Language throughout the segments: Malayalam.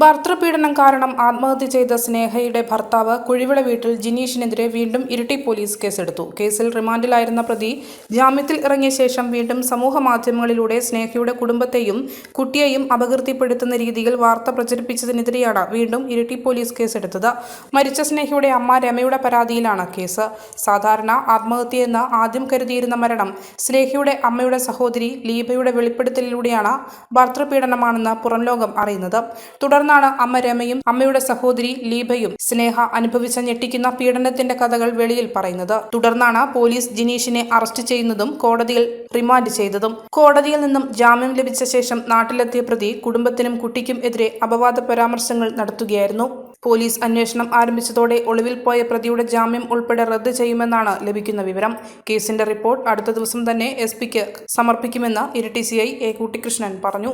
ഭർത്തൃപീഡനം കാരണം ആത്മഹത്യ ചെയ്ത സ്നേഹയുടെ ഭർത്താവ് കുഴിവിള വീട്ടിൽ ജിനീഷിനെതിരെ വീണ്ടും ഇരട്ടി പോലീസ് കേസെടുത്തു. കേസിൽ റിമാൻഡിലായിരുന്ന പ്രതി ജാമ്യത്തിൽ ഇറങ്ങിയ ശേഷം വീണ്ടും സമൂഹ മാധ്യമങ്ങളിലൂടെ സ്നേഹയുടെ കുടുംബത്തെയും കുട്ടിയെയും അപകീർത്തിപ്പെടുത്തുന്ന രീതിയിൽ വാർത്ത പ്രചരിപ്പിച്ചതിനെതിരെയാണ് വീണ്ടും ഇരട്ടി പോലീസ് കേസെടുത്തത്. മരിച്ച സ്നേഹയുടെ അമ്മ രമയുടെ പരാതിയിലാണ് കേസ്. സാധാരണ ആത്മഹത്യയെന്ന് ആദ്യം കരുതിയിരുന്ന മരണം സ്നേഹയുടെ അമ്മയുടെ സഹോദരി ലീബയുടെ വെളിപ്പെടുത്തലിലൂടെയാണ് ഭർത്തൃപീഡനമാണെന്ന് പുറംലോകം അറിയുന്നത്. തുടർന്നാണ് അമ്മ രമയും അമ്മയുടെ സഹോദരി ലീബയും സ്നേഹ അനുഭവിച്ച ഞെട്ടിക്കുന്ന പീഡനത്തിന്റെ കഥകൾ വെളിയിൽ പറയുന്നത്. തുടർന്നാണ് പോലീസ് ജിനീഷിനെ അറസ്റ്റ് ചെയ്യുന്നതും കോടതിയിൽ റിമാൻഡ് ചെയ്തതും. കോടതിയിൽ നിന്നും ജാമ്യം ലഭിച്ച ശേഷം നാട്ടിലെത്തിയ പ്രതി കുടുംബത്തിനും കുട്ടിക്കും എതിരെ അപവാദ പരാമർശങ്ങൾ നടത്തുകയായിരുന്നു. പോലീസ് അന്വേഷണം ആരംഭിച്ചതോടെ ഒളിവിൽ പോയ പ്രതിയുടെ ജാമ്യം ഉൾപ്പെടെ റദ്ദ് ചെയ്യുമെന്നാണ് ലഭിക്കുന്ന വിവരം. കേസിന്റെ റിപ്പോർട്ട് അടുത്ത ദിവസം തന്നെ എസ് പിക്ക് സമർപ്പിക്കുമെന്ന് ഇരട്ടി സി ഐ എ പറഞ്ഞു.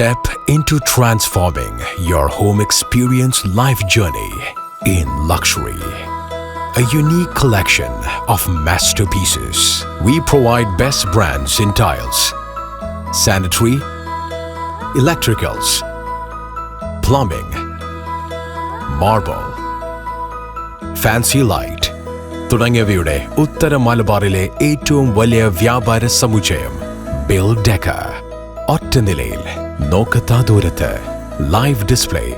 Step into transforming your home experience life journey in luxury. A unique collection of masterpieces. We provide best brands in tiles, sanitary, electricals, plumbing, marble, fancy light തുടങ്ങിയവയുടെ ഉത്തര മലബാറിലെ ഏറ്റവും വലിയ വ്യാപാര സമുച്ചയം ബിൽ ഡെക്ക ഒറ്റ നിലയിൽ. നോക്കത്താ ദൂരത്ത്. ലൈവ് ഡിസ്പ്ലേ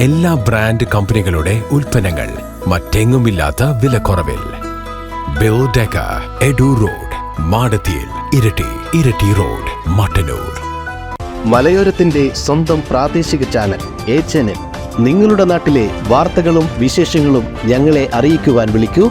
എല്ലാ ബ്രാൻഡ് കമ്പനികളുടെ ഉൽപ്പന്നങ്ങൾ. മറ്റെങ്ങുമില്ലാത്ത വിലക്കുറവിൽ. കുറവിൽ ഡെക്ക എഡു റോഡ് മാടത്തിയിൽ ഇരട്ടി ഇരട്ടി റോഡ് മട്ടന്നൂർ മലയോരത്തിന്റെ സ്വന്തം പ്രാദേശിക ചാനൽ എ ചാനൽ നിങ്ങളുടെ നാട്ടിലെ വാർത്തകളും വിശേഷങ്ങളും ഞങ്ങളെ അറിയിക്കുവാൻ വിളിക്കൂ.